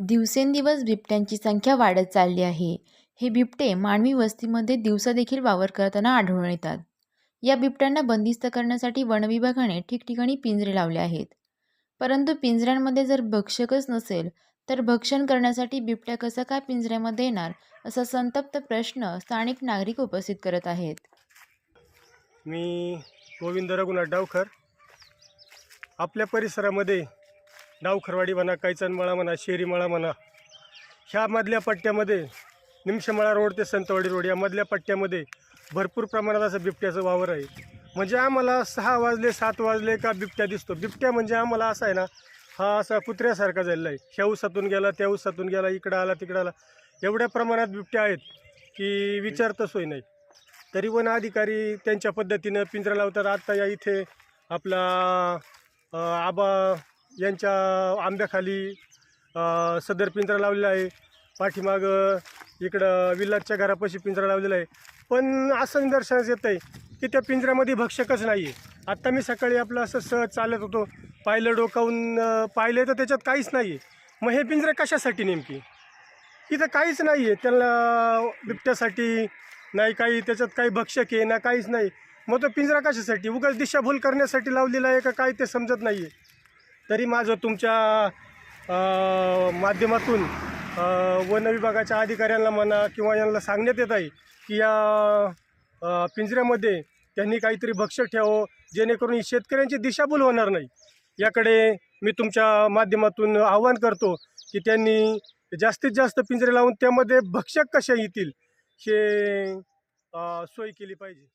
दिवसेंदिवस बिबट्यांची संख्या वाढत चालली आहे. हे बिबटे मानवी वस्तीमध्ये दिवसादेखील वावर करताना आढळून येतात. या बिबट्यांना बंदिस्त करण्यासाठी वनविभागाने ठिकठिकाणी पिंजरे लावले आहेत. परंतु पिंजऱ्यांमध्ये जर भक्षकच नसेल तर भक्षण करण्यासाठी बिबट्या कसा काय पिंजऱ्यामध्ये येणार असा संतप्त प्रश्न स्थानिक नागरिक उपस्थित करत आहेत. मी गोविंद रघुनाथ डावकर आपल्या परिसरामध्ये डावखरवाडी म्हणा कैचनमळा म्हणा शेरीमळा म्हणा ह्यामधल्या पट्ट्यामध्ये निमशमळा रोड ते संतवाडी रोड या मधल्या पट्ट्यामध्ये भरपूर प्रमाणात असं बिबट्याचं वावर आहे. म्हणजे आम्हाला सहा वाजले सात वाजले का बिबट्या दिसतो. बिबट्या म्हणजे आम्हाला असा आहे ना हा असा कुत्र्यासारखा झालेला आहे. ह्या उसातून गेला त्या उसातून गेला इकडं आला तिकडं आला. एवढ्या प्रमाणात बिबट्या आहेत की विचारता सोय नाही. तरी वन अधिकारी त्यांच्या पद्धतीनं पिंजरा लावतात. आत्ता या इथे आपला आबा यांच्या आंब्याखाली सदर पिंजरा लावलेला आहे. पाठीमागं इकडं विल्लाच्या घरापाशी पिंजरा लावलेला आहे. पण असं निदर्शनास येत आहे की त्या पिंजऱ्यामध्ये भक्षकच नाही आहे आत्ता मी सकाळी आपलं असं सहज चालत होतो. पाहिलं डोकावून पाहिलं तर त्याच्यात काहीच नाही आहे मग हे पिंजरं कशासाठी नेमकी? इथं काहीच नाही आहे त्याला बिबट्यासाठी नाही काही त्याच्यात काही भक्षक आहे ना काहीच नाही. मग तो पिंजरा कशासाठी? उगाच दिशाभूल करण्यासाठी लावलेला आहे का काय ते समजत नाही आहे तरी माझं तुमच्या माध्यमातून वन विभागाच्या अधिकाऱ्यांना म्हणा किंवा यांना सांगण्यात येत आहे की या पिंजऱ्यामध्ये त्यांनी काहीतरी भक्ष ठेवावं जेणेकरून ही शेतकऱ्यांची दिशाभूल होणार नाही. याकडे मी तुमच्या माध्यमातून आवाहन करतो की त्यांनी जास्तीत जास्त पिंजरे लावून त्यामध्ये भक्षक कशा येतील हे सोय केली पाहिजे.